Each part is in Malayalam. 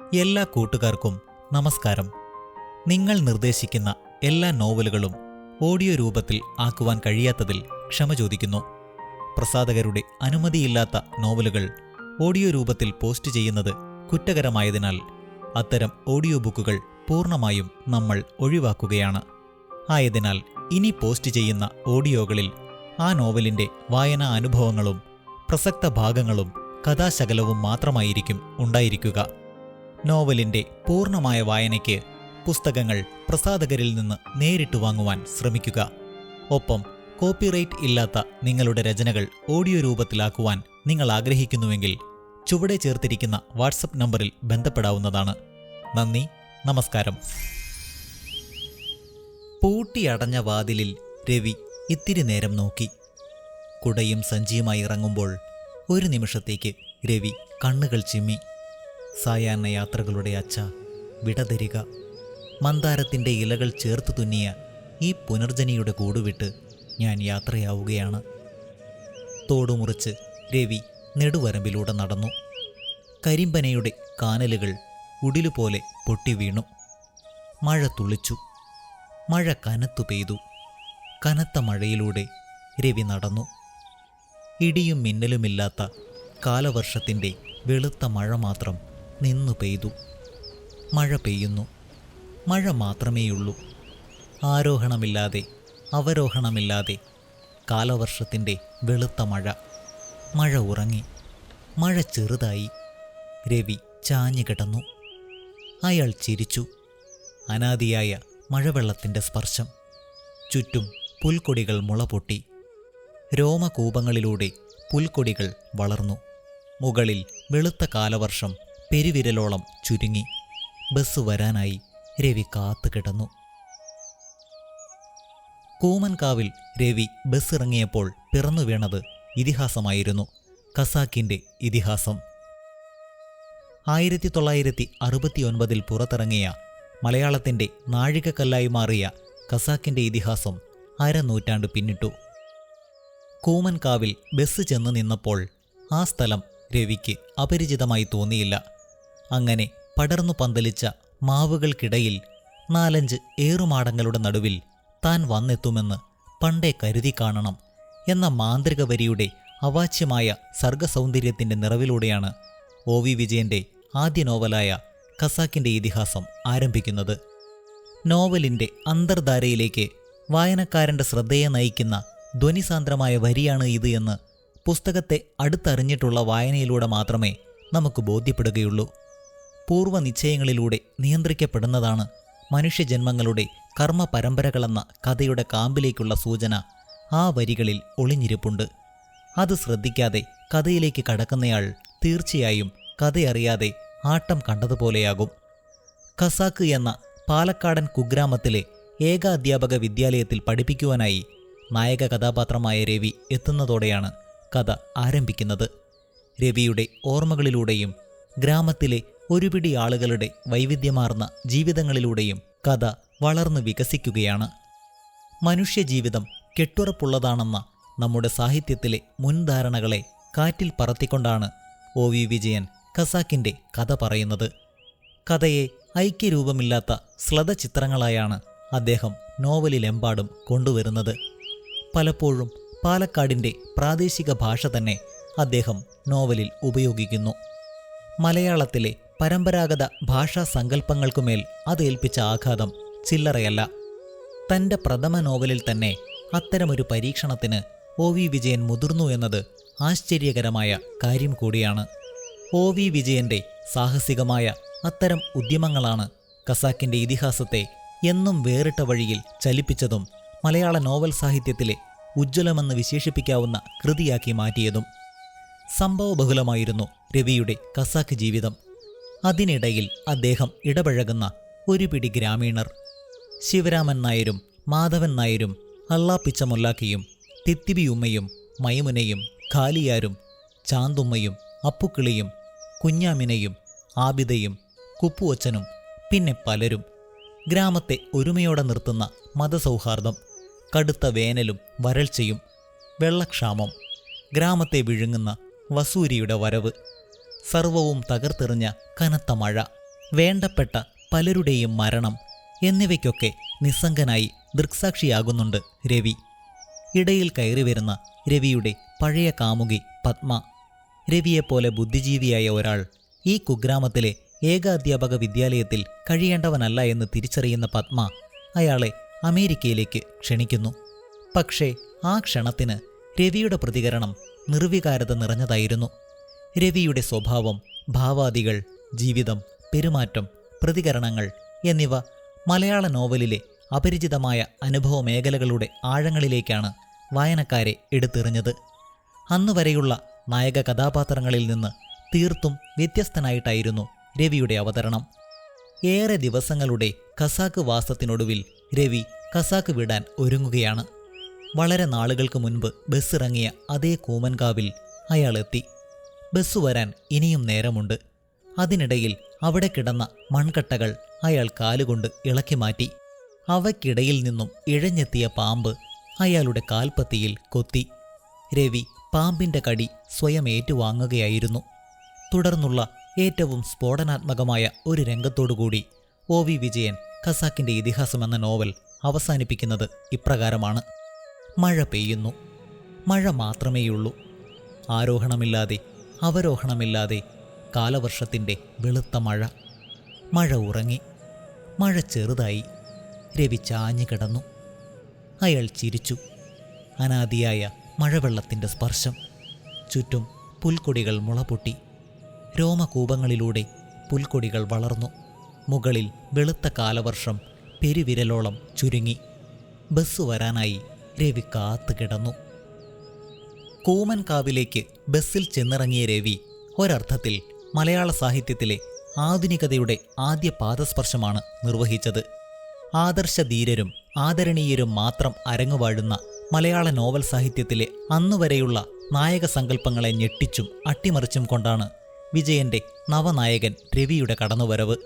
എല്ലാ കൂട്ടുകാർക്കും നമസ്കാരം. നിങ്ങൾ നിർദ്ദേശിക്കുന്ന എല്ലാ നോവലുകളും ഓഡിയോ രൂപത്തിൽ ആക്കുവാൻ കഴിയാത്തതിൽ ക്ഷമ ചോദിക്കുന്നു. പ്രസാധകരുടെ അനുമതിയില്ലാത്ത നോവലുകൾ ഓഡിയോ രൂപത്തിൽ പോസ്റ്റ് ചെയ്യുന്നത് കുറ്റകരമായതിനാൽ അത്തരം ഓഡിയോ ബുക്കുകൾ പൂർണമായും നമ്മൾ ഒഴിവാക്കുകയാണ്. ആയതിനാൽ ഇനി പോസ്റ്റ് ചെയ്യുന്ന ഓഡിയോകളിൽ ആ നോവലിന്റെ വായനാ അനുഭവങ്ങളും പ്രസക്ത ഭാഗങ്ങളും കഥാശകലവും മാത്രമായിരിക്കും ഉണ്ടായിരിക്കുക. നോവലിന്റെ പൂർണമായ വായനയ്ക്ക് പുസ്തകങ്ങൾ പ്രസാധകരിൽ നിന്ന് നേരിട്ട് വാങ്ങുവാൻ ശ്രമിക്കുക. ഒപ്പം കോപ്പിറൈറ്റ് ഇല്ലാത്ത നിങ്ങളുടെ രചനകൾ ഓഡിയോ രൂപത്തിലാക്കുവാൻ നിങ്ങൾ ആഗ്രഹിക്കുന്നുവെങ്കിൽ ചുവടെ ചേർത്തിരിക്കുന്ന വാട്സപ്പ് നമ്പറിൽ ബന്ധപ്പെടാവുന്നതാണ്. നന്ദി നമസ്കാരം. പൂട്ടിയടഞ്ഞ വാതിലിൽ രവി ഇത്തിരി നേരം നോക്കി. കുടയും സഞ്ചിയുമായി ഇറങ്ങുമ്പോൾ ഒരു നിമിഷത്തേക്ക് രവി കണ്ണുകൾ ചിമ്മി. സായാഹ്ന യാത്രകളുടെ അച്ഛ വിടതരിക മന്ദാരത്തിന്റെ ഇലകൾ ചേർത്ത് തുന്നിയ ഈ പുനർജനിയുടെ കൂടുവിട്ട് ഞാൻ യാത്രയാവുകയാണ്. തോടുമുറിച്ച് രവി നെടുവരമ്പിലൂടെ നടന്നു. കരിമ്പനയുടെ കാനലുകൾ ഉടിലുപോലെ പൊട്ടി വീണു. മഴ തുളിച്ചു. മഴ കനത്തു പെയ്തു. കനത്ത മഴയിലൂടെ രവി നടന്നു. ഇടിയും മിന്നലുമില്ലാത്ത കാലവർഷത്തിന്റെ വെളുത്ത മഴ മാത്രം നിന്നു പെയ്തു. മഴ പെയ്യുന്നു. മഴ മാത്രമേയുള്ളൂ. ആരോഹണമില്ലാതെ അവരോഹണമില്ലാതെ കാലവർഷത്തിന്റെ വെളുത്ത മഴ. മഴ ഉറങ്ങി. മഴ ചെറുതായി. രവി ചാഞ്ഞു കിടന്നു. അയാൾ ചിരിച്ചു. അനാദിയായ മഴവെള്ളത്തിന്റെ സ്പർശം. ചുറ്റും പുൽക്കൊടികൾ മുളപൊട്ടി രോമകൂപങ്ങളിലൂടെ പുൽക്കൊടികൾ വളർന്നു. മുകളിൽ വെളുത്ത കാലവർഷം പെരുവിരലോളം ചുരുങ്ങി. ബസ് വരാനായി രവി കാത്തു കിടന്നു. കൂമൻകാവിൽ രവി ബസ് ഇറങ്ങിയപ്പോൾ പിറന്നു വീണത് ഇതിഹാസമായിരുന്നു. കസാക്കിന്റെ ഇതിഹാസം. ആയിരത്തി തൊള്ളായിരത്തി അറുപത്തിയൊൻപതിൽ പുറത്തിറങ്ങിയ മലയാളത്തിന്റെ നാഴികക്കല്ലായി മാറിയ കസാക്കിന്റെ ഇതിഹാസം അരനൂറ്റാണ്ട് പിന്നിട്ടു. കൂമൻകാവിൽ ബസ് ചെന്ന് നിന്നപ്പോൾ ആ സ്ഥലം രവിക്ക് അപരിചിതമായി തോന്നിയില്ല. അങ്ങനെ പടർന്നു പന്തലിച്ച മാവുകൾക്കിടയിൽ നാലഞ്ച് ഏറുമാടങ്ങളുടെ നടുവിൽ താൻ വന്നെത്തുമെന്ന് പണ്ടേ കരുതി കാണണം എന്ന മാന്ത്രിക വരിയുടെ അവാച്യമായ സർഗസൗന്ദര്യത്തിന്റെ നിറവിലൂടെയാണ് ഒ വി വിജയന്റെ ആദ്യ നോവലായ ഖസാക്കിന്റെ ഇതിഹാസം ആരംഭിക്കുന്നത്. നോവലിന്റെ അന്തർധാരയിലേക്ക് വായനക്കാരന്റെ ശ്രദ്ധയെ നയിക്കുന്ന ധ്വനിസാന്ദ്രമായ വരിയാണ് ഇത് എന്ന് പുസ്തകത്തെ അടുത്തറിഞ്ഞിട്ടുള്ള വായനയിലൂടെ മാത്രമേ നമുക്ക് ബോധ്യപ്പെടുകയുള്ളൂ. പൂർവ നിശ്ചയങ്ങളിലൂടെ നിയന്ത്രിക്കപ്പെടുന്നതാണ് മനുഷ്യജന്മങ്ങളുടെ കർമ്മ പരമ്പരകളെന്ന കഥയുടെ കാമ്പിലേക്കുള്ള സൂചന ആ വരികളിൽ ഒളിഞ്ഞിരിപ്പുണ്ട്. അത് ശ്രദ്ധിക്കാതെ കഥയിലേക്ക് കടക്കുന്നയാൾ തീർച്ചയായും കഥയറിയാതെ ആട്ടം കണ്ടതുപോലെയാകും. ഖസാക്ക് എന്ന പാലക്കാടൻ കുഗ്രാമത്തിലെ ഏകാധ്യാപക വിദ്യാലയത്തിൽ പഠിപ്പിക്കുവാനായി നായക കഥാപാത്രമായ രവി എത്തുന്നതോടെയാണ് കഥ ആരംഭിക്കുന്നത്. രവിയുടെ ഓർമ്മകളിലൂടെയും ഗ്രാമത്തിലെ ഒരുപിടി ആളുകളുടെ വൈവിധ്യമാർന്ന ജീവിതങ്ങളിലൂടെയും കഥ വളർന്നു വികസിക്കുകയാണ്. മനുഷ്യജീവിതം കെട്ടുറപ്പുള്ളതാണെന്ന നമ്മുടെ സാഹിത്യത്തിലെ മുൻധാരണകളെ കാറ്റിൽ പറത്തിക്കൊണ്ടാണ് ഒ വി വിജയൻ ഖസാക്കിന്റെ കഥ പറയുന്നത്. കഥയെ ഐക്യരൂപമില്ലാത്ത ശ്ലത ചിത്രങ്ങളായാണ് അദ്ദേഹം നോവലിലെമ്പാടും കൊണ്ടുവരുന്നത്. പലപ്പോഴും പാലക്കാടിന്റെ പ്രാദേശിക ഭാഷ തന്നെ അദ്ദേഹം നോവലിൽ ഉപയോഗിക്കുന്നു. മലയാളത്തിലെ പരമ്പരാഗത ഭാഷാ സങ്കല്പങ്ങൾക്കുമേൽ അതേൽപ്പിച്ച ആഘാതം ചില്ലറയല്ല. തന്റെ പ്രഥമ നോവലിൽ തന്നെ അത്തരമൊരു പരീക്ഷണത്തിന് ഒ വി വിജയൻ മുതിർന്നു എന്നത് ആശ്ചര്യകരമായ കാര്യം കൂടിയാണ്. ഒ വി വിജയന്റെ സാഹസികമായ അത്തരം ഉദ്യമങ്ങളാണ് കസാക്കിന്റെ ഇതിഹാസത്തെ എന്നും വേറിട്ട വഴിയിൽ ചലിപ്പിച്ചതും മലയാള നോവൽ സാഹിത്യത്തിലെ ഉജ്ജ്വലമെന്ന് വിശേഷിപ്പിക്കാവുന്ന കൃതിയാക്കി മാറ്റിയതും. സംഭവബഹുലമായിരുന്നു രവിയുടെ കസാക്ക് ജീവിതം. അതിനിടയിൽ അദ്ദേഹം ഇടപഴകുന്ന ഒരു പിടി ഗ്രാമീണർ ശിവരാമൻ നായരും മാധവൻ നായരും അള്ളാപ്പിച്ച മുല്ലാക്കിയും തിത്തിബിയുമ്മയും മൈമുനയും ഖാലിയാരും ചാന്തുമ്മയും അപ്പുക്കിളിയും കുഞ്ഞാമിനയും ആബിദയും കുപ്പുവച്ചനും പിന്നെ പലരും ഗ്രാമത്തെ ഒരുമയോടെ നിർത്തുന്ന മതസൗഹാർദ്ദം കടുത്ത വേനലും വരൾച്ചയും വെള്ളക്ഷാമം ഗ്രാമത്തെ വിഴുങ്ങുന്ന വസൂരിയുടെ വരവ് സർവവും തകർത്തെറിഞ്ഞ കനത്ത മഴ വേണ്ടപ്പെട്ട പലരുടെയും മരണം എന്നിവയ്ക്കൊക്കെ നിസ്സംഗനായി ദൃക്സാക്ഷിയാകുന്നുണ്ട് രവി. ഇടയിൽ കയറി വരുന്ന രവിയുടെ പഴയ കാമുകി പത്മ. രവിയെപ്പോലെ ബുദ്ധിജീവിയായ ഒരാൾ ഈ കുഗ്രാമത്തിലെ ഏകാധ്യാപക വിദ്യാലയത്തിൽ കഴിയേണ്ടവനല്ല എന്ന് തിരിച്ചറിയുന്ന പത്മ അയാളെ അമേരിക്കയിലേക്ക് ക്ഷണിക്കുന്നു. പക്ഷേ ആ ക്ഷണത്തിന് രവിയുടെ പ്രതികരണം നിർവികാരത നിറഞ്ഞതായിരുന്നു. രവിയുടെ സ്വഭാവം ഭാവാദികൾ ജീവിതം പെരുമാറ്റം പ്രതികരണങ്ങൾ എന്നിവ മലയാള നോവലിലെ അപരിചിതമായ അനുഭവ മേഖലകളുടെ ആഴങ്ങളിലേക്കാണ് വായനക്കാരെ എടുത്തെറിഞ്ഞത്. അന്നുവരെയുള്ള നായക കഥാപാത്രങ്ങളിൽ നിന്ന് തീർത്തും വ്യത്യസ്തനായിട്ടായിരുന്നു രവിയുടെ അവതരണം. ഏറെ ദിവസങ്ങളുടെ കസാക്ക് വാസത്തിനൊടുവിൽ രവി കസാക്ക് വിടാൻ ഒരുങ്ങുകയാണ്. വളരെ നാളുകൾക്ക് മുൻപ് ബസ് ഇറങ്ങിയ അതേ കൂമൻകാവിൽ അയാൾ എത്തി. ബസ് വരാൻ ഇനിയും നേരമുണ്ട്. അതിനിടയിൽ അവിടെ കിടന്ന മൺകട്ടകൾ അയാൾ കാലുകൊണ്ട് ഇളക്കി മാറ്റി. അവയ്ക്കിടയിൽ നിന്നും ഇഴഞ്ഞെത്തിയ പാമ്പ് അയാളുടെ കാൽപ്പത്തിയിൽ കൊത്തി. രവി പാമ്പിന്റെ കടി സ്വയം ഏറ്റുവാങ്ങുകയായിരുന്നു. തുടർന്നുള്ള ഏറ്റവും സ്ഫോടനാത്മകമായ ഒരു രംഗത്തോടുകൂടി ഒ വി വിജയൻ ഖസാക്കിന്റെ ഇതിഹാസം എന്ന നോവൽ അവസാനിപ്പിക്കുന്നത് ഇപ്രകാരമാണ്. മഴ പെയ്യുന്നു. മഴ മാത്രമേയുള്ളൂ. ആരോഹണമില്ലാതെ അവരോഹണമില്ലാതെ കാലവർഷത്തിന്റെ വെളുത്ത മഴ. മഴ ഉറങ്ങി. മഴ ചെറുതായി. രവി ചാഞ്ഞു കിടന്നു. അയാൾ ചിരിച്ചു. അനാദിയായ മഴവെള്ളത്തിന്റെ സ്പർശം. ചുറ്റും പുൽക്കൊടികൾ മുളപൊട്ടി. രോമകൂപങ്ങളിലൂടെ പുൽക്കൊടികൾ വളർന്നു. മുകളിൽ വെളുത്ത കാലവർഷം പെരുവിരലോളം ചുരുങ്ങി. ബസ് വരാനായി രവി കാത്തു കിടന്നു. കൂമൻകാവിലേക്ക് ബസ്സിൽ ചെന്നിറങ്ങിയ രവി ഒരർത്ഥത്തിൽ മലയാള സാഹിത്യത്തിലെ ആധുനികതയുടെ ആദ്യ പാദസ്പർശമാണ് നിർവഹിച്ചത്. ആദർശധീരരും ആദരണീയരും മാത്രം അരങ്ങുവാഴുന്ന മലയാള നോവൽ സാഹിത്യത്തിലെ അന്നുവരെയുള്ള നായക സങ്കല്പങ്ങളെ ഞെട്ടിച്ചും അട്ടിമറിച്ചും കൊണ്ടാണ് വിജയന്റെ നവനായകൻ രവിയുടെ കടന്നുവരവ്.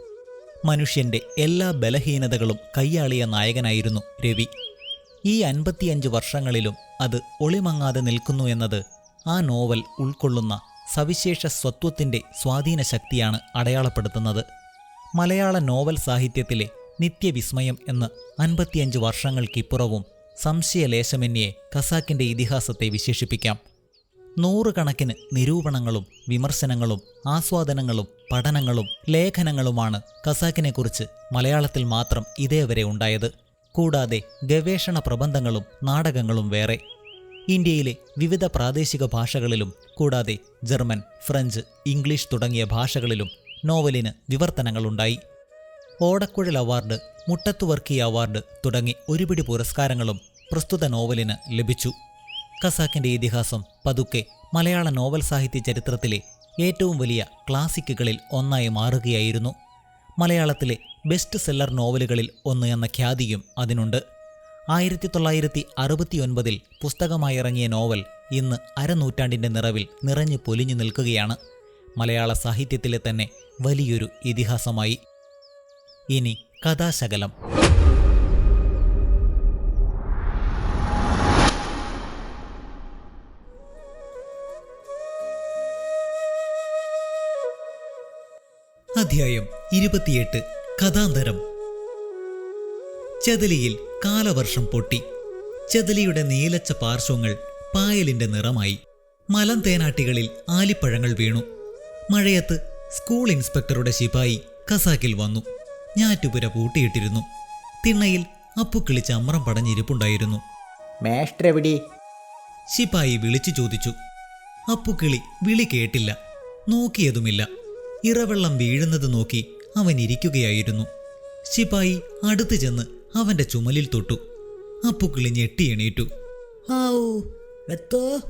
മനുഷ്യന്റെ എല്ലാ ബലഹീനതകളും കൈയാളിയ നായകനായിരുന്നു രവി. ഈ അൻപത്തിയഞ്ച് വർഷങ്ങളിലും അത് ഒളിമങ്ങാതെ നിൽക്കുന്നു എന്നത് ആ നോവൽ ഉൾക്കൊള്ളുന്ന സവിശേഷ സ്വത്വത്തിന്റെ സ്വാധീന ശക്തിയാണ് അടയാളപ്പെടുത്തുന്നത്. മലയാള നോവൽ സാഹിത്യത്തിലെ നിത്യവിസ്മയം എന്ന് അൻപത്തിയഞ്ച് വർഷങ്ങൾക്കിപ്പുറവും സംശയലേശമന്യേ ഖസാക്കിന്റെ ഇതിഹാസത്തെ വിശേഷിപ്പിക്കാം. നൂറുകണക്കിന് നിരൂപണങ്ങളും വിമർശനങ്ങളും ആസ്വാദനങ്ങളും പഠനങ്ങളും ലേഖനങ്ങളുമാണ് ഖസാക്കിനെക്കുറിച്ച് മലയാളത്തിൽ മാത്രം ഇതേവരെ ഉണ്ടായത്. കൂടാതെ ഗവേഷണ പ്രബന്ധങ്ങളും നാടകങ്ങളും വേറെ. ഇന്ത്യയിലെ വിവിധ പ്രാദേശിക ഭാഷകളിലും കൂടാതെ ജർമ്മൻ ഫ്രഞ്ച് ഇംഗ്ലീഷ് തുടങ്ങിയ ഭാഷകളിലും നോവലിന് വിവർത്തനങ്ങളുണ്ടായി. ഓടക്കുഴൽ അവാർഡ് മുട്ടത്തുവർക്കി അവാർഡ് തുടങ്ങി ഒരുപിടി പുരസ്കാരങ്ങളും പ്രസ്തുത നോവലിന് ലഭിച്ചു. ഖസാക്കിന്റെ ഇതിഹാസം പതുക്കെ മലയാള നോവൽ സാഹിത്യ ചരിത്രത്തിലെ ഏറ്റവും വലിയ ക്ലാസിക്കുകളിൽ ഒന്നായി മാറുകയായിരുന്നു. മലയാളത്തിലെ ബെസ്റ്റ് സെല്ലർ നോവലുകളിൽ ഒന്ന് എന്ന ഖ്യാതിയും അതിനുണ്ട്. ആയിരത്തി തൊള്ളായിരത്തി അറുപത്തിയൊൻപതിൽ പുസ്തകമായി ഇറങ്ങിയ നോവൽ ഇന്ന് അരനൂറ്റാണ്ടിന്റെ നിറവിൽ നിറഞ്ഞു പൊലിഞ്ഞു നിൽക്കുകയാണ്. മലയാള സാഹിത്യത്തിലെ തന്നെ വലിയൊരു ഇതിഹാസമായി. ഇനി കഥാശകലം. അധ്യായം ഇരുപത്തിയെട്ട്. കഥാന്തരം. ചതലിയിൽ കാലവർഷം പൊട്ടി. ചതലിയുടെ നീലച്ച പാർശ്വങ്ങൾ പായലിന്റെ നിറമായി. മലം തേനാട്ടികളിൽ ആലിപ്പഴങ്ങൾ വീണു. മഴയത്ത് സ്കൂൾ ഇൻസ്പെക്ടറുടെ ശിപായി കസാക്കിൽ വന്നു. ഞാറ്റുപുര പൂട്ടിയിട്ടിരുന്നു. തിണ്ണയിൽ അപ്പുക്കിളിച്ച് അമ്രം പടഞ്ഞിരിപ്പുണ്ടായിരുന്നു. ശിപായി വിളിച്ചു ചോദിച്ചു. അപ്പുക്കിളി വിളി കേട്ടില്ല. നോക്കിയതുമില്ല. ഇറവെള്ളം വീഴുന്നത് നോക്കി അവൻ ഇരിക്കുകയായിരുന്നു. ശിപായി അടുത്തു ചെന്ന് അവന്റെ ചുമലിൽ തൊട്ടു. അപ്പുക്കിളി ഞെട്ടി എണീറ്റു. ഹാവൂ എത്തോ?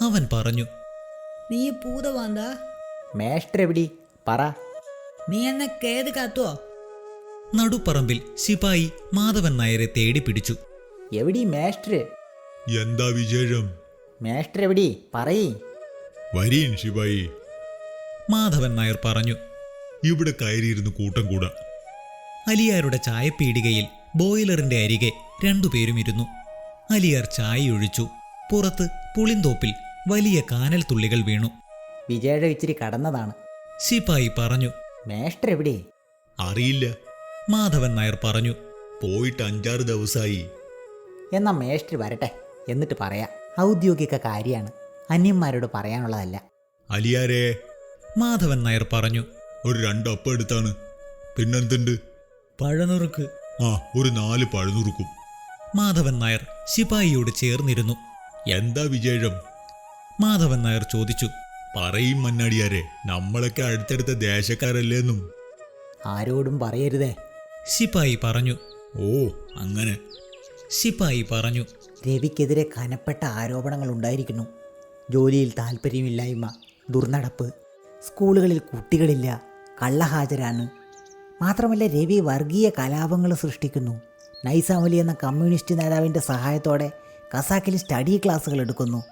അവൻ പറഞ്ഞു നീ പൂതവാന്ത മേഷ്ട്ര എവിടെ? പറ. നീ എന്നെ കേത് കാത്തുവോ? നടുപ്പറമ്പിൽ ശിപായി മാധവൻ നായരെ തേടി പിടിച്ചു. എവിടെ മേഷ്ട്ര എന്താ വിശേഷം? മേഷ്ട്ര എവിടെ? പറയേ. വരീൻ ശിവായി മാധവൻ നായർ പറഞ്ഞു ഇവിടെ കയറിയിരുന്ന് കൂട്ടം കൂടാ. അലിയാരുടെ ചായപ്പീടികയിൽ ബോയിലറിന്റെ അരികെ രണ്ടുപേരും ഇരുന്നു. അലിയാർ ചായയൊഴിച്ചു പുറത്ത് പുളിന്തോപ്പിൽ വലിയ കാനൽ തുള്ളികൾ വീണു. വിജയുടെ ഇച്ചിരി കടന്നതാണ്. ശിപായി പറഞ്ഞു മേഷ്ട്ര എവിടെ? അറിയില്ല മാധവൻ നായർ പറഞ്ഞു പോയിട്ട് അഞ്ചാറ് ദിവസമായി എന്നാ മേഷ്ടർ വരട്ടെ എന്നിട്ട് പറയാം. ഔദ്യോഗിക കാര്യമാണ്. അന്യന്മാരോട് പറയാനുള്ളതല്ല. അലിയാരേ മാധവൻ നായർ പറഞ്ഞു. ഒരു രണ്ട് അപ്പം എടുത്താണ്. പിന്നെന്തുണ്ട്? പഴനുറുക്ക്. ആ ഒരു നാല് പഴനുറുക്കും. മാധവൻ നായർ ശിപായിയോട് ചേർന്നിരുന്നു. എന്താ വിജയം മാധവൻ നായർ ചോദിച്ചു. പറയും മന്നാടിയാരെ നമ്മളൊക്കെ അടുത്തടുത്ത ദേശക്കാരല്ലേന്നും. ആരോടും പറയരുതേ. ശിപായി പറഞ്ഞു. ഓ അങ്ങനെ. ശിപായി പറഞ്ഞു. രവിക്കെതിരെ കനപ്പെട്ട ആരോപണങ്ങൾ ഉണ്ടായിരിക്കുന്നു. ജോലിയിൽ താല്പര്യമില്ലായ്മ ദുർനടപ്പ്. സ്കൂളുകളിൽ കുട്ടികളില്ല കള്ളഹാജരാണ്. മാത്രമല്ല രവി വർഗീയ കലാപങ്ങൾ സൃഷ്ടിക്കുന്നു. നൈസാമലി എന്ന കമ്മ്യൂണിസ്റ്റ് നേതാവിന്റെ സഹായത്തോടെ കസാക്കിൽ സ്റ്റഡി ക്ലാസ്സുകൾ എടുക്കുന്നു.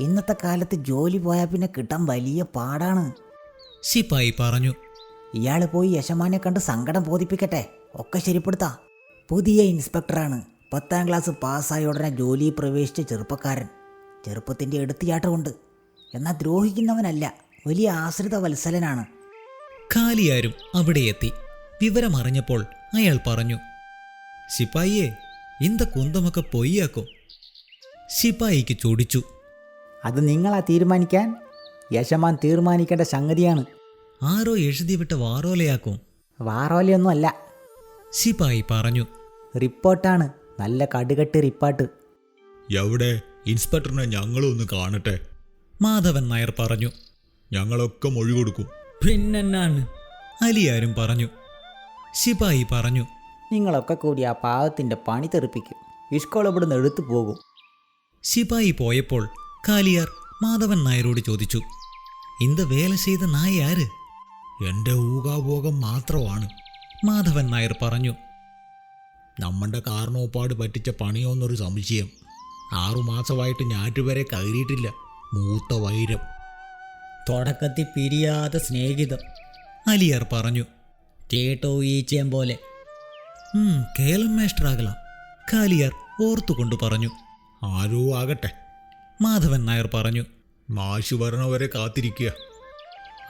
ഇന്നത്തെ കാലത്ത് ജോലി പോയാൽ പിന്നെ കിട്ടാൻ വലിയ പാടാണ്. സിപ്പായി പറഞ്ഞു. ഇയാൾ പോയി യശമാനെ കണ്ട് സങ്കടം ബോധിപ്പിക്കട്ടെ ഒക്കെ ശരിപ്പെടുത്താം. പുതിയ ഇൻസ്പെക്ടറാണ്. പത്താം ക്ലാസ് പാസ്സായ ഉടനെ ജോലിയിൽ പ്രവേശിച്ച ചെറുപ്പക്കാരൻ. ചെറുപ്പത്തിന്റെ എടുത്തിയാട്ടമുണ്ട്. എന്നാൽ ദ്രോഹിക്കുന്നവനല്ല. വലിയ ആശ്രിത വത്സലനാണ് കാലിയാരും അവിടെ എത്തി വിവരമറിഞ്ഞപ്പോൾ അയാൾ പറഞ്ഞു ശിപ്പായിയെ ഇന്ത കുന്തമൊക്കെ പൊയ്യാക്കോ. ശിപ്പായിക്ക് ചോദിച്ചു അത് നിങ്ങളാ തീരുമാനിക്കാൻ? യശമാൻ തീരുമാനിക്കേണ്ട സംഗതിയാണ്. ആരോ എഴുതിവിട്ട വാറോലയാക്കും. വാറോലയൊന്നും അല്ല ശിപായി പറഞ്ഞു റിപ്പോർട്ടാണ്. നല്ല കടുകട്ട് റിപ്പോർട്ട്. എവിടെ? ഇൻസ്പെക്ടറിനെ ഞങ്ങളും ഒന്ന് കാണട്ടെ. മാധവൻ നായർ പറഞ്ഞു ഞങ്ങളൊക്കെ മൊഴി കൊടുക്കും പിന്നെന്നാണ്? അലിയാരും പറഞ്ഞു. ശിപായി പറഞ്ഞു. നിങ്ങളൊക്കെ കൂടി ആ പാവത്തിന്റെ പണി തെറിപ്പിക്കും. ഇഷ്കോൾ ഇവിടുന്ന് എടുത്തു പോകും. ശിപായി പോയപ്പോൾ കാലിയാർ മാധവൻ നായരോട് ചോദിച്ചു ഇന്ത വേല ചെയ്ത നായ ആര്? എന്റെ ഊകാഭോഗം മാത്രമാണ് മാധവൻ നായർ പറഞ്ഞു. നമ്മുടെ കാരണോപ്പാട് പറ്റിച്ച പണിയോന്നൊരു സംശയം. ആറുമാസമായിട്ട് ഞാറ്റുവരെ കയറിയിട്ടില്ല. മൂത്ത വൈരം. തുടക്കത്തിൽ പിരിയാതെ സ്നേഹിതം. അലിയർ പറഞ്ഞു ചേട്ടോ ഈച്ചയം പോലെ. കേളം കേലം മേസ്റ്ററാകലാം കാലിയാർ ഓർത്തുകൊണ്ട് പറഞ്ഞു. ആരോ ആകട്ടെ മാധവൻ നായർ പറഞ്ഞു മാഷ് വരണവരെ കാത്തിരിക്കുക.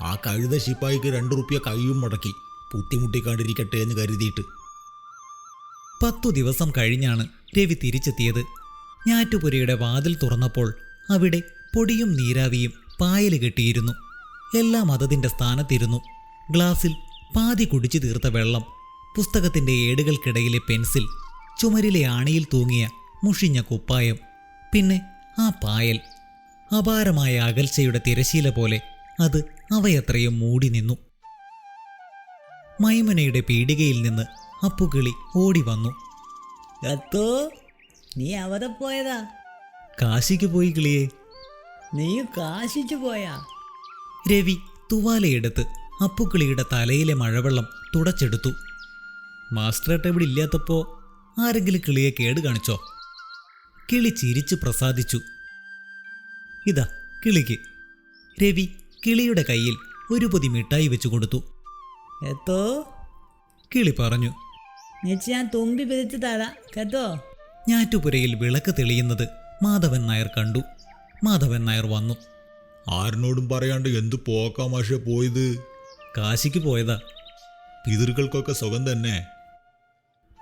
ആ കഴുത ശിപ്പായിക്ക് രണ്ടു റുപ്യ കൈയും മുടക്കി ബുദ്ധിമുട്ടിക്കാണ്ടിരിക്കട്ടെ എന്ന് കരുതിയിട്ട്. പത്തു ദിവസം കഴിഞ്ഞാണ് രവി തിരിച്ചെത്തിയത്. ഞാറ്റുപുരയുടെ വാതിൽ തുറന്നപ്പോൾ അവിടെ പൊടിയും നീരാവിയും പായൽ കെട്ടിയിരുന്നു. എല്ലാം അതതിന്റെ സ്ഥാനത്തിരുന്നു. ഗ്ലാസിൽ പാതി കുടിച്ചു തീർത്ത വെള്ളം പുസ്തകത്തിന്റെ ഏടുകൾക്കിടയിലെ പെൻസിൽ ചുമരിലെ ആണിയിൽ തൂങ്ങിയ മുഷിഞ്ഞ കുപ്പായം പിന്നെ ആ പായൽ. അപാരമായ അകൽച്ചയുടെ തിരശീല പോലെ അത് അവയത്രയും മൂടി നിന്നു. മൈമനയുടെ പീടികയിൽ നിന്ന് അപ്പുകിളി ഓടി വന്നു. നീ അവിടെ പോയതാ? കാശിക്ക് പോയി കിളിയെ നീ കാശിച്ചു പോയാ. രവി തുവാലയെടുത്ത് അപ്പുക്കിളിയുടെ തലയിലെ മഴവെള്ളം തുടച്ചെടുത്തു. മാസ്റ്റർ ഇവിടെ ഇല്ലാത്തപ്പോ ആരെങ്കിലും കിളിയെ കേട് കാണിച്ചോ? കിളി ചിരിച്ചു പ്രസാദിച്ചു. ഇതാ കിളിക്ക്. രവി കിളിയുടെ കയ്യിൽ ഒരു പൊതി മിഠായി വെച്ചു കൊടുത്തു. എത്തോ? കിളി പറഞ്ഞു. ഞാൻ തുമ്പി പിരിച്ചു തരാം. കേട്ടോ? ഞാറ്റുപുരയിൽ വിളക്ക് തെളിയുന്നത് മാധവൻ നായർ കണ്ടു. മാധവൻ നായർ വന്നു. ആരനോടും പറയാണ്ട് എന്തു പോക്കാ മാഷെ പോയത്? കാശിക്ക് പോയതാ. പിതൃക്കൾക്കൊക്കെ സുഖം തന്നെ.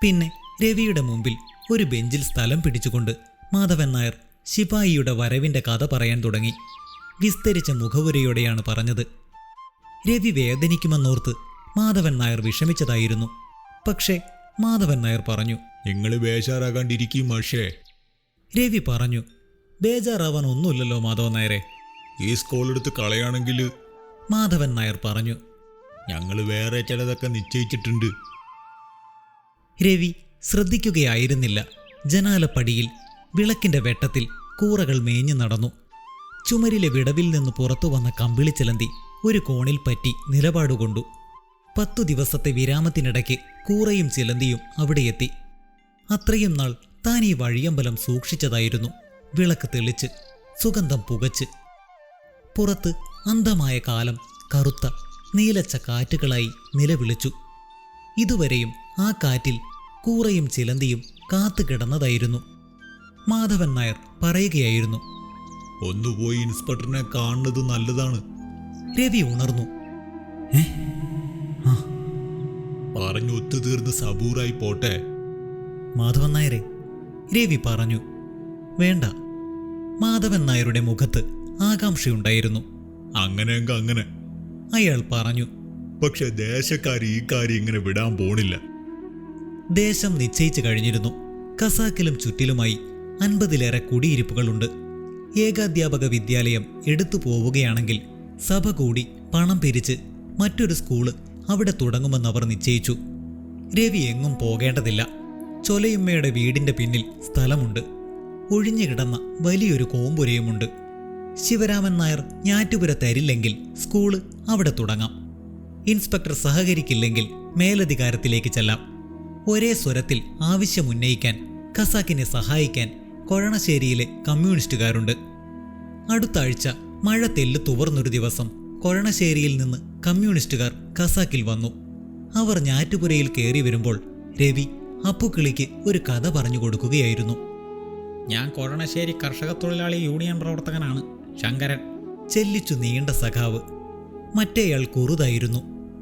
പിന്നെ രവിയുടെ മുമ്പിൽ ഒരു ബെഞ്ചിൽ സ്ഥലം പിടിച്ചുകൊണ്ട് മാധവൻ നായർ ശിപായിയുടെ വരവിന്റെ കഥ പറയാൻ തുടങ്ങി. വിസ്തരിച്ച മുഖവുരയോടെയാണ് പറഞ്ഞത്. രവി വേദനിക്കുമെന്നോർത്ത് മാധവൻ നായർ വിഷമിച്ചതായിരുന്നു. പക്ഷേ മാധവൻ നായർ പറഞ്ഞു നിങ്ങൾ ബേഷാറാകാണ്ടിരിക്കും മാഷേ. രവി പറഞ്ഞു ബേജാറാവാൻ ഒന്നുമില്ലല്ലോ മാധവൻ നായരെ. ഈ സ്കൂൾ എടുത്ത് കളയാണെങ്കിൽ? മാധവൻ നായർ പറഞ്ഞു. ഞങ്ങൾ വേറെ ചിലതൊക്കെ നിശ്ചയിച്ചിട്ടുണ്ട്. രവി ശ്രദ്ധിക്കുകയായിരുന്നില്ല. ജനാലപ്പടിയിൽ വിളക്കിന്റെ വെട്ടത്തിൽ കൂറകൾ മേഞ്ഞു നടന്നു. ചുമരിലെ വിടവിൽ നിന്ന് പുറത്തു വന്ന കമ്പിളിച്ചിലന്തി ഒരു കോണിൽ പറ്റി നിലപാടുകൊണ്ടു പത്തു ദിവസത്തെ വിരാമത്തിനിടയ്ക്ക് കൂറയും ചിലന്തിയും അവിടെയെത്തി. അത്രയും നാൾ താൻ ഈ വഴിയമ്പലം സൂക്ഷിച്ചതായിരുന്നു. വിളക്ക് തെളിച്ച് സുഗന്ധം പുകച്ച്. പുറത്ത് അന്ധമായ കാലം കറുത്ത നീലച്ച കാറ്റുകളായി നിലവിളിച്ചു. ഇതുവരെയും ആ കാറ്റിൽ കൂറയും ചിലന്തിയും കാത്തുകിടന്നതായിരുന്നു മാധവൻ നായർ പറയുകയായിരുന്നു ഒന്ന് പോയി ഇൻസ്പെക്ടറിനെ കാണുന്നത് നല്ലതാണ്. രവി ഉണർന്നു. പറഞ്ഞു ഒത്തുതീർന്ന് സബൂറായി പോട്ടെ. മാധവൻ നായരെ രവി പറഞ്ഞു വേണ്ട മാധവൻ നായരുടെ മുഖത്ത് ആകാംക്ഷയുണ്ടായിരുന്നു. അങ്ങനെ അങ്ങനെ. അയാൾ പറഞ്ഞു പക്ഷെ ദേശക്കാർ ഈ കാര്യം ഇങ്ങനെ വിടാൻ പോണില്ല. ദേശം നിശ്ചയിച്ചു കഴിഞ്ഞിരുന്നു. കസാക്കിലും ചുറ്റിലുമായി അൻപതിലേറെ കുടിയിരിപ്പുകളുണ്ട്. ഏകാധ്യാപക വിദ്യാലയം എടുത്തു പോവുകയാണെങ്കിൽ സഭ കൂടി പണം പിരിച്ച് മറ്റൊരു സ്കൂൾ അവിടെ തുടങ്ങുമെന്നവർ നിശ്ചയിച്ചു. രവി എങ്ങും പോകേണ്ടതില്ല. ചൊലയുമ്മയുടെ വീടിന്റെ പിന്നിൽ സ്ഥലമുണ്ട്. ഒഴിഞ്ഞുകിടന്ന വലിയൊരു കോമ്പുരയുമുണ്ട്. ശിവരാമൻ നായർ ഞാറ്റുപുര തരില്ലെങ്കിൽ സ്കൂൾ അവിടെ തുടങ്ങാം. ഇൻസ്പെക്ടർ സഹകരിക്കില്ലെങ്കിൽ മേലധികാരത്തിലേക്ക് ചെല്ലാം. ഒരേ സ്വരത്തിൽ ആവശ്യമുന്നയിക്കാൻ ഖസാക്കിനെ സഹായിക്കാൻ കൊഴണശ്ശേരിയിലെ കമ്മ്യൂണിസ്റ്റുകാരുണ്ട്. അടുത്ത ആഴ്ച മഴ തെല്ല് തുവർന്നൊരു ദിവസം കൊഴണശ്ശേരിയിൽ നിന്ന് കമ്മ്യൂണിസ്റ്റുകാർ ഖസാക്കിൽ വന്നു. അവർ ഞാറ്റുപുരയിൽ കയറി വരുമ്പോൾ രവി അപ്പുക്കിളിക്ക് ഒരു കഥ പറഞ്ഞു കൊടുക്കുകയായിരുന്നു. ഞാൻ കൊഴണശ്ശേരി കർഷക തൊഴിലാളി യൂണിയൻ പ്രവർത്തകനാണ്. ശങ്കരൻ. ചെല്ലിച്ചു നീണ്ട സഖാവ്. മറ്റേയാൾ കുറുതായിരുന്നു.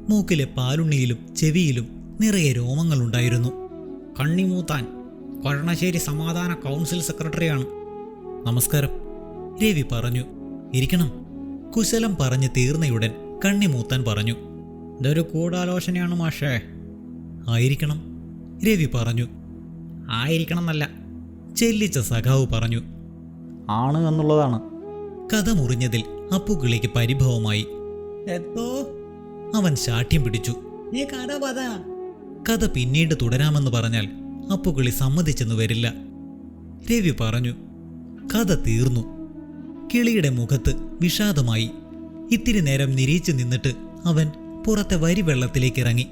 മൂക്കിലെ പാലുണ്ണിയിലും ചെവിയിലും നിറയെ രോമങ്ങളുണ്ടായിരുന്നു. കണ്ണിമൂത്താൻ കൊഴണശ്ശേരി സമാധാന കൗൺസിൽ സെക്രട്ടറിയാണ്. നമസ്കാരം. രവി പറഞ്ഞു. ഇരിക്കണം. കുശലം പറഞ്ഞു തീർന്നയുടൻ കണ്ണിമൂത്താൻ പറഞ്ഞു. ഇതൊരു കൂടാലോചനയാണ് മാഷേ. ആയിരിക്കണം. രവി പറഞ്ഞു. ആയിരിക്കണം എന്നല്ല. ചെല്ലിച്ച സഖാവ് പറഞ്ഞു ആണ് എന്നുള്ളതാണ്. കഥ മുറിഞ്ഞതിൽ അപ്പുകിളിക്ക് പരിഭവമായി. എത്തോ? അവൻ ശാഠ്യം പിടിച്ചു. നീ കഥ പത. കഥ പിന്നീട് തുടരാമെന്ന് പറഞ്ഞാൽ അപ്പുകിളി സമ്മതിച്ചെന്ന് വരില്ല. രവി പറഞ്ഞു കഥ തീർന്നു. കിളിയുടെ മുഖത്ത് വിഷാദമായി. ഇത്തിരി നേരം നിരീച്ചു നിന്നിട്ട് അവൻ പുറത്തെ വരിവെള്ളത്തിലേക്ക് ഇറങ്ങി.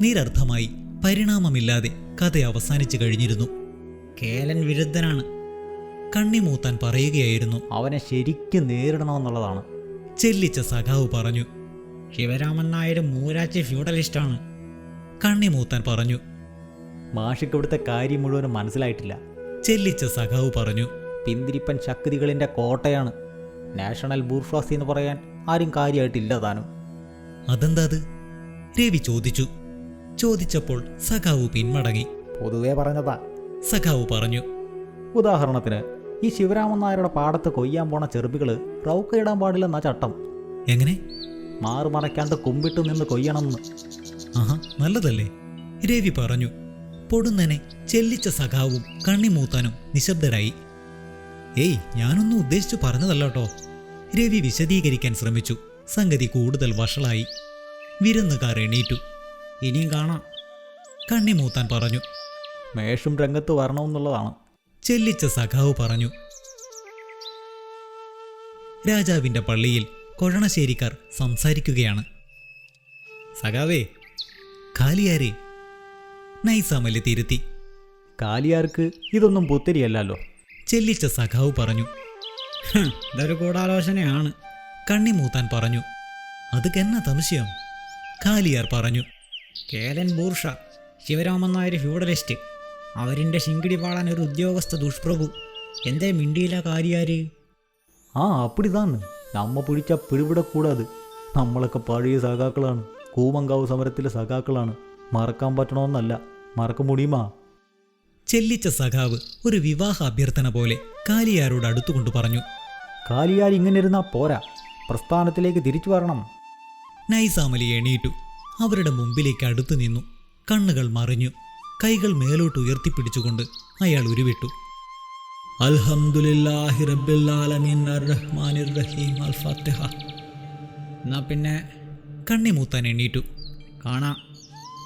നിരർത്ഥമായി പരിണാമമില്ലാതെ കഥ അവസാനിച്ചു കഴിഞ്ഞിരുന്നു. കേലൻ വിരുദ്ധനാണ്. കണ്ണിമൂത്താൻ പറയുകയായിരുന്നു. അവനെ ശരിക്കും നേരിടണമെന്നുള്ളതാണ്. ചെല്ലിച്ച സഖാവ് പറഞ്ഞു ശിവരാമൻ നായർ മൂരാച്ചി ഫ്യൂഡലിസ്റ്റാണ്. കണ്ണിമൂത്താൻ പറഞ്ഞു മാഷിക്ക് ഇവിടുത്തെ കാര്യം മുഴുവനും മനസ്സിലായിട്ടില്ല. ചെല്ലിച്ച സഖാവ് പറഞ്ഞു പിന്തിരിപ്പൻ ശക്തികളിന്റെ കോട്ടയാണ്. നാഷണൽ ബൂർഫ്ലാസി എന്ന് പറയാൻ ആരും കാര്യമായിട്ടില്ല താനും. അതെന്താ അത്? രവി ചോദിച്ചു. ചോദിച്ചപ്പോൾ സഖാവ് പിന്മടങ്ങി. പൊതുവേ പറഞ്ഞതാ സഖാവ് പറഞ്ഞു. ഉദാഹരണത്തിന് ഈ ശിവരാമൻ നായരുടെ പാടത്ത് കൊയ്യാൻ പോണ ചെറുപ്പികൾ റൗക്കയിടാൻ പാടില്ലെന്ന ചട്ടം. എങ്ങനെ? മാറു മറയ്ക്കാണ്ട് കുമ്പിട്ട് നിന്ന് കൊയ്യണമെന്ന് ആഹാ നല്ലതല്ലേ? രവി പറഞ്ഞു. പൊടുന്നനെ ചെല്ലിച്ച സഖാവും കണ്ണിമൂത്താനും നിശബ്ദരായി. ഏയ് ഞാനൊന്നും ഉദ്ദേശിച്ചു പറഞ്ഞതല്ലോ രവി വിശദീകരിക്കാൻ ശ്രമിച്ചു. സംഗതി കൂടുതൽ വഷളായി. വിരുന്നുകാർ എണീറ്റു. ഇനിയും കാണാം. കണ്ണിമൂത്താൻ പറഞ്ഞു. മേഷും രംഗത്ത് വരണമെന്നുള്ളതാണ്. ചെല്ലിച്ച സഖാവ് പറഞ്ഞു രാജാവിന്റെ പള്ളിയിൽ കൊഴണശ്ശേരിക്കാർ സംസാരിക്കുകയാണ്. സഖാവേ കാലിയാരെ നൈസാമല്ലി തിരുത്തി. കാലിയാർക്ക് ഇതൊന്നും പുത്തിരിയല്ലോ ചെല്ലിച്ച സഖാവ് പറഞ്ഞു ഇതൊരു ഗൂഢാലോചനയാണ്. കണ്ണിമൂത്താൻ പറഞ്ഞു അത് കെന്ന സംശയം? കാലിയാർ പറഞ്ഞു കേലൻ ബൂർഷ ശിവരാമൻ നായർ ഫ്യൂഡലിസ്റ്റ് അവരിന്റെ ശിങ്കിടി പാടാൻ ഒരു ഉദ്യോഗസ്ഥ ദുഷ്പ്രഭു. എന്തേ മിണ്ടിയില്ല കാര്യാര്? ആ അപ്പിടിതാണ്. നമ്മ പിടിച്ച പിടിവിടക്കൂടാത് നമ്മളൊക്കെ പഴയ സഖാക്കളാണ്. കൂമങ്കാവ് സമരത്തിലെ സഖാക്കളാണ്. മറക്കാൻ പറ്റണമെന്നല്ല മറക്ക മുടിയുമാ ചെല്ലിച്ച സഖാവ് ഒരു വിവാഹ അഭ്യർത്ഥന പോലെ കാലിയാരോട് അടുത്തുകൊണ്ട് പറഞ്ഞു. കാലിയാർ ഇങ്ങനെ ഇരുന്നാ പോരാ. പ്രസ്ഥാനത്തിലേക്ക് തിരിച്ചു വരണം. നൈസാമലി എണീറ്റു. അവരുടെ മുമ്പിലേക്ക് അടുത്തു നിന്നു. കണ്ണുകൾ മറിഞ്ഞു. കൈകൾ മേലോട്ട് ഉയർത്തിപ്പിടിച്ചുകൊണ്ട് അയാൾ ഉരുവിട്ടു. അൽഹംദുലില്ലാഹി അർറഹ്മാനിർ റഹീം അൽ ഫാത്തിഹ എന്നാ പിന്നെ കണ്ണിമൂത്താൻ എണ്ണീറ്റു. കാണാം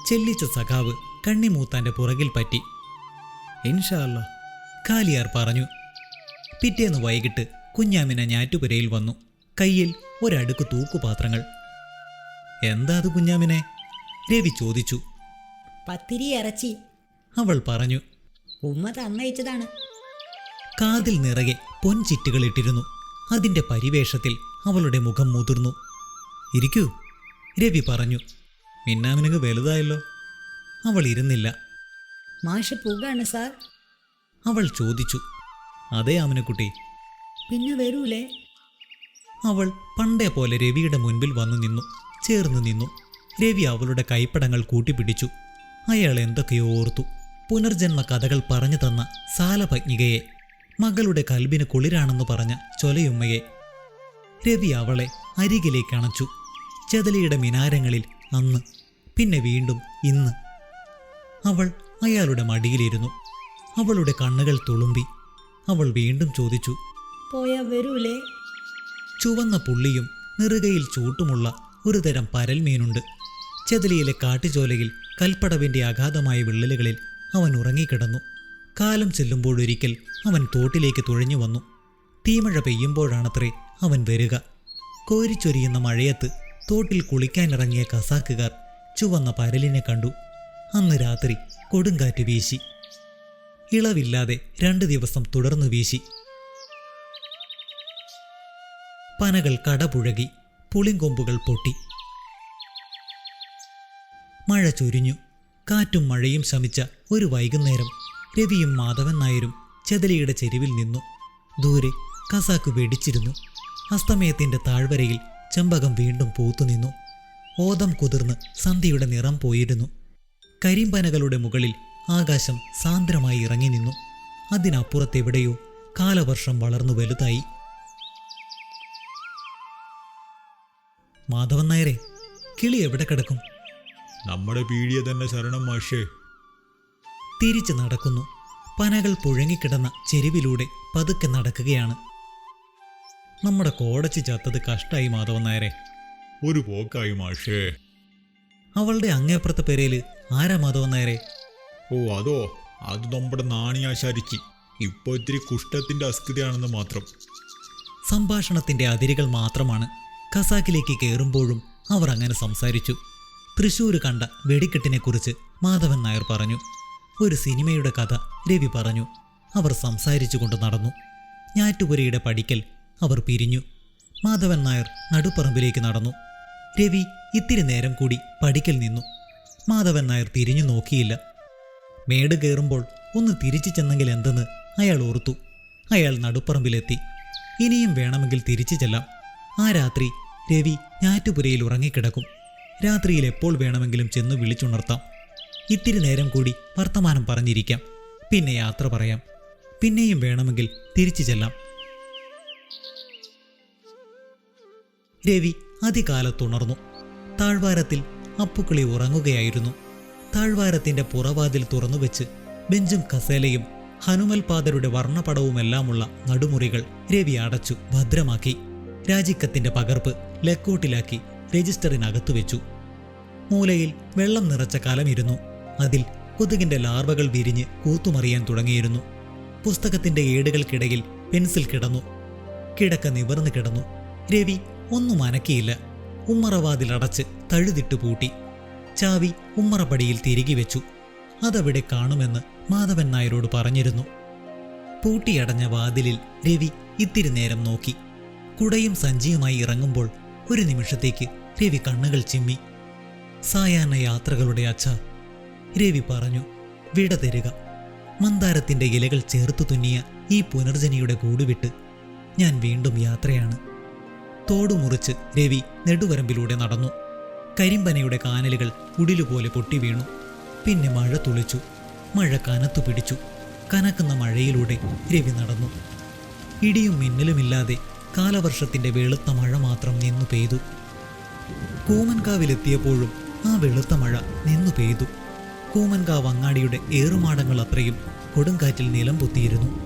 ചെല്ലിച്ച സഖാവ് കണ്ണിമൂത്താന്റെ പുറകിൽ പറ്റി. ഇൻഷാല്ല കാലിയാർ പറഞ്ഞു. പിറ്റേന്ന് വൈകിട്ട് കുഞ്ഞാമിന ഞാറ്റുപുരയിൽ വന്നു. കയ്യിൽ ഒരടുക്ക് തൂക്കുപാത്രങ്ങൾ. എന്താ അത് കുഞ്ഞാമിനെ? രവി ചോദിച്ചു. പത്തിരി ഇറച്ചി. അവൾ പറഞ്ഞു. ഉമ്മ തന്നയച്ചതാണ് കാതിൽ നിറയെ പൊൻചിറ്റുകൾ ഇട്ടിരുന്നു. അതിന്റെ പരിവേഷത്തിൽ അവളുടെ മുഖം മുതിർന്നു. ഇരിക്കൂ രവി പറഞ്ഞു. മിന്നാമിനങ്ങ് വലുതായല്ലോ. അവൾ ഇരുന്നില്ല. മാഷ് പോകാണ് സാർ. അവൾ ചോദിച്ചു. അതേ ആമിനക്കുട്ടി. പിന്നെ വരൂലേ? അവൾ പണ്ടേ പോലെ രവിയുടെ മുൻപിൽ വന്നു നിന്നു. ചേർന്ന് നിന്നു. രവി അവളുടെ കൈപ്പടങ്ങൾ കൂട്ടിപ്പിടിച്ചു. അയാൾ എന്തൊക്കെയോ ഓർത്തു. പുനർജന്മ കഥകൾ പറഞ്ഞു തന്ന സാലഭജ്ഞികയെ മകളുടെ കൽബിന് കുളിരാണെന്ന് പറഞ്ഞ ചൊലയുമ്മയെ രവി അവളെ അരികിലേക്ക് അണച്ചു. ചെതലിയുടെ മിനാരങ്ങളിൽ അന്ന് പിന്നെ വീണ്ടും ഇന്ന്. അവൾ അയാളുടെ മടിയിലിരുന്നു. അവളുടെ കണ്ണുകൾ തുളുമ്പി. അവൾ വീണ്ടും ചോദിച്ചു പോയാ വരൂലേ? ചുവന്ന പുള്ളിയും നെറുകയിൽ ചൂട്ടുമുള്ള ഒരുതരം പരൽമീനുണ്ട്. ചെതലിയിലെ കാട്ടുചോലയിൽ കൽപ്പടവിന്റെ അഗാധമായ വിള്ളലുകളിൽ അവൻ ഉറങ്ങിക്കിടന്നു. കാലം ചെല്ലുമ്പോഴൊരിക്കൽ അവൻ തോട്ടിലേക്ക് തുഴഞ്ഞു വന്നു. തീമഴ പെയ്യുമ്പോഴാണത്രേ അവൻ വരിക. കോരിച്ചൊരിയുന്ന മഴയത്ത് തോട്ടിൽ കുളിക്കാനിറങ്ങിയ കസാക്കുകാർ ചുവന്ന പരലിനെ കണ്ടു. അന്ന് രാത്രി കൊടുങ്കാറ്റ് വീശി. ഇളവില്ലാതെ രണ്ട് ദിവസം തുടർന്നു വീശി. പനകൾ കടപുഴകി പുളിങ്കൊമ്പുകൾ പൊട്ടി. മഴ ചൊരിഞ്ഞു. കാറ്റും മഴയും ശമിച്ച ഒരു വൈകുന്നേരം രവിയും മാധവൻ നായരും ചെതലിയുടെ ചെരുവിൽ നിന്നു. ദൂരെ കസാക്ക് വെടിച്ചിരുന്നു. അസ്തമയത്തിന്റെ താഴ്വരയിൽ ചെമ്പകം വീണ്ടും പൂത്തുനിന്നു ഓതം കുതിർന്ന് സന്ധ്യയുടെ നിറം പോയിരുന്നു. കരിമ്പനകളുടെ മുകളിൽ ആകാശം സാന്ദ്രമായി ഇറങ്ങി നിന്നു. അതിനപ്പുറത്തെവിടെയോ കാലവർഷം വളർന്നു വലുതായി. മാധവൻ നായരെ കിളി എവിടെ കിടക്കും? നമ്മുടെ പീഡിയ തന്നെ ശരണം മാഷേ. തിരിച്ചു നടക്കുന്നു. പനകൾ പുഴങ്ങിക്കിടന്ന ചെരുവിലൂടെ പതുക്കെ നടക്കുകയാണ്. നമ്മുടെ കോടച്ചി ചത്തത് കഷ്ടായി മാധവൻ നായരെ ഒരു പോക്കായി മാഷേ. അവളുടെ അങ്ങേപ്പുറത്തെ പേരിൽ ആരാ മാധവൻ നായരെ ഓ അതോ? അത് നമ്മുടെ നാണിയാശാരിക്ക് ഇപ്പൊ ഇത്തിരി കുഷ്ഠത്തിന്റെ അസ്ഥിതിയാണെന്ന് മാത്രം. സംഭാഷണത്തിന്റെ അതിരുകൾ മാത്രമാണ് ഖസാക്കിലേക്ക് കയറുമ്പോഴും അവർ അങ്ങനെ സംസാരിച്ചു. തൃശൂര് കണ്ട വെടിക്കെട്ടിനെക്കുറിച്ച് മാധവൻ നായർ പറഞ്ഞു. ഒരു സിനിമയുടെ കഥ രവി പറഞ്ഞു. അവർ സംസാരിച്ചു കൊണ്ട് നടന്നു. ഞാറ്റുപുരയുടെ പടിക്കൽ അവർ പിരിഞ്ഞു. മാധവൻ നായർ നടുപ്പറമ്പിലേക്ക് നടന്നു. രവി ഇത്തിരി നേരം കൂടി പടിക്കൽ നിന്നു. മാധവൻ നായർ തിരിഞ്ഞു നോക്കിയില്ല. മേട് കയറുമ്പോൾ ഒന്ന് തിരിച്ചു ചെന്നെങ്കിൽ എന്തെന്ന് അയാൾ ഓർത്തു. അയാൾ നടുപ്പറമ്പിലെത്തി. ഇനിയും വേണമെങ്കിൽ തിരിച്ചു ചെല്ലാം. ആ രാത്രി രവി ഞാറ്റുപുരയിൽ ഉറങ്ങിക്കിടക്കും. രാത്രിയിൽ എപ്പോൾ വേണമെങ്കിലും ചെന്ന് വിളിച്ചുണർത്താം. ഇത്തിരി നേരം കൂടി വർത്തമാനം പറഞ്ഞിരിക്കാം. പിന്നെ യാത്ര പറയാം. പിന്നെയും വേണമെങ്കിൽ തിരിച്ചു ചെല്ലാം. രവി അതികാലത്തുണർന്നു. താഴ്വാരത്തിൽ അപ്പുക്കിളി ഉറങ്ങുകയായിരുന്നു. താഴ്വാരത്തിന്റെ പുറവാതിൽ തുറന്നു വെച്ച് ബെഞ്ചും കസേലയും ഹനുമൽ പാദരുടെ വർണപടവുമെല്ലാമുള്ള നടുമുറികൾ രവി അടച്ചു ഭദ്രമാക്കി. രാജിക്കത്തിന്റെ പകർപ്പ് ലക്കോട്ടിലാക്കി രജിസ്റ്ററിനകത്തു വെച്ചു. മൂലയിൽ വെള്ളം നിറച്ച കലമിരുന്നു അതിൽ കൊതുകിന്റെ ലാർവകൾ വിരിഞ്ഞ് കൂത്തുമറിയാൻ തുടങ്ങിയിരുന്നു. പുസ്തകത്തിന്റെ ഏടുകൾക്കിടയിൽ പെൻസിൽ കിടന്നു. കിടക്ക നിവർന്നു കിടന്നു. രവി ഒന്നും അനക്കിയില്ല. ഉമ്മറവാതിൽ അടച്ച് തഴുതിട്ട് പൂട്ടി. ചാവി ഉമ്മറപ്പടിയിൽ തിരികെ വെച്ചു. അതവിടെ കാണുമെന്ന് മാധവൻ നായരോട് പറഞ്ഞിരുന്നു. പൂട്ടിയടഞ്ഞ വാതിലിൽ രവി ഇത്തിരി നേരം നോക്കി. കുടയും സഞ്ചിയുമായി ഇറങ്ങുമ്പോൾ ഒരു നിമിഷത്തേക്ക് രവി കണ്ണുകൾ ചിമ്മി. സായാഹ്ന യാത്രകളുടെ അച്ഛ രവി പറഞ്ഞു വിട തരിക. മന്ദാരത്തിന്റെ ഇലകൾ ചേർത്തു തുന്നിയ ഈ പുനർജനിയുടെ കൂടുവിട്ട് ഞാൻ വീണ്ടും യാത്രയാണ്. തോടുമുറിച്ച് രവി നെടുവരമ്പിലൂടെ നടന്നു. കരിമ്പനയുടെ കാനലുകൾ ഉടിലുപോലെ പൊട്ടി വീണു. പിന്നെ മഴ തുളിച്ചു. മഴ കനത്തു പിടിച്ചു. കനക്കുന്ന മഴയിലൂടെ രവി നടന്നു. ഇടിയും മിന്നലുമില്ലാതെ കാലവർഷത്തിന്റെ വെളുത്ത മഴ മാത്രം നിന്നു പെയ്തു. കൂമൻകാവിലെത്തിയപ്പോഴും ആ വെളുത്ത മഴ നിന്നു പെയ്തു. കൂമൻകാവ് അങ്ങാടിയുടെ ഏറുമാടങ്ങൾ അത്രയും കൊടുങ്കാറ്റിൽ നിലം പൊത്തിയിരുന്നു.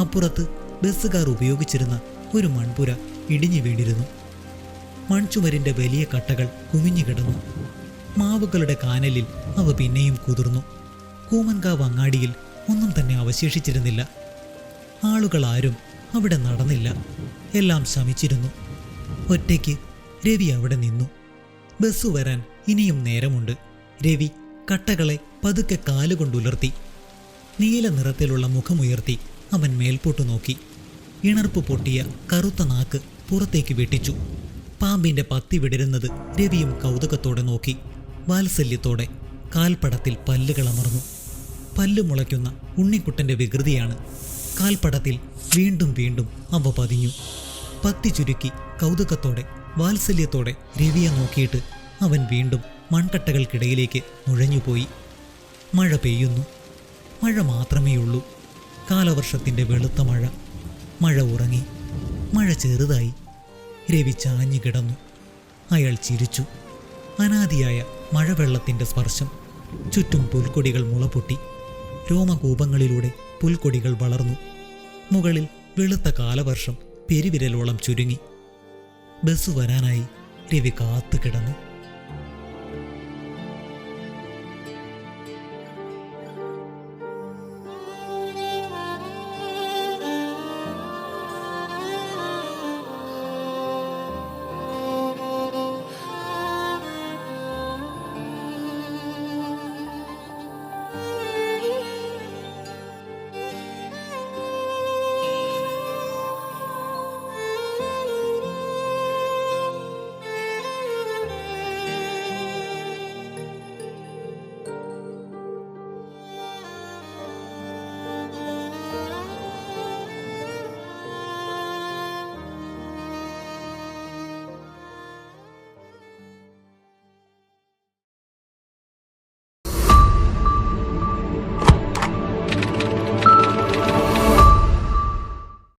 അപ്പുറത്ത് ബസ്സുകാർ ഉപയോഗിച്ചിരുന്ന ഒരു മൺപുര ഇടിഞ്ഞു വീണിരുന്നു. മൺചുമരിന്റെ വലിയ കട്ടകൾ കുമിഞ്ഞുകിടന്നു മാവുകളുടെ കാനലിൽ അവ പിന്നെയും കുതിർന്നു. കൂമൻകാവ് അങ്ങാടിയിൽ ഒന്നും തന്നെ അവശേഷിച്ചിരുന്നില്ല. ആളുകൾ ആരും അവിടെ നടന്നില്ല. എല്ലാം ശമിച്ചിരുന്നു. ഒറ്റയ്ക്ക് രവി അവിടെ നിന്നു. ബസ് വരാൻ ഇനിയും നേരമുണ്ട്. രവി കട്ടകളെ പതുക്കെ കാലുകൊണ്ടുലർത്തി. നീല നിറത്തിലുള്ള മുഖമുയർത്തി അവൻ മേൽപോട്ടു നോക്കി. ഇണർപ്പ് പൊട്ടിയ കറുത്ത നാക്ക് പുറത്തേക്ക് വെട്ടിച്ചു. പാമ്പിന്റെ പത്തി വിടരുന്നത് രവിയും കൗതുകത്തോടെ നോക്കി. വാത്സല്യത്തോടെ കാൽപ്പടത്തിൽ പല്ലുകളമർന്നു പല്ലു മുളയ്ക്കുന്ന ഉണ്ണിക്കുട്ടന്റെ വികൃതിയാണ്. കാൽപ്പടത്തിൽ വീണ്ടും വീണ്ടും അവ പതിഞ്ഞു. പത്തി ചുരുക്കി കൗതുകത്തോടെ വാത്സല്യത്തോടെ രവിയെ നോക്കിയിട്ട് അവൻ വീണ്ടും മൺകട്ടകൾക്കിടയിലേക്ക് നുഴഞ്ഞുപോയി. മഴ പെയ്യുന്നു. മഴ മാത്രമേ ഉള്ളൂ. കാലവർഷത്തിന്റെ വെളുത്ത മഴ. മഴ ഉറങ്ങി. മഴ ചെറുതായി. രവി ചാഞ്ഞു കിടന്നു. അയാൾ ചിരിച്ചു. അനാദിയായ മഴവെള്ളത്തിന്റെ സ്പർശം. ചുറ്റും പുൽക്കൊടികൾ മുളപൊട്ടി. രോമകൂപങ്ങളിലൂടെ പുൽക്കൊടികൾ വളർന്നു. മുകളിൽ വെളുത്ത കാലവർഷം പെരുവിരലോളം ചുരുങ്ങി. ബസ് വരാനായി രവി കാത്തു കിടന്നു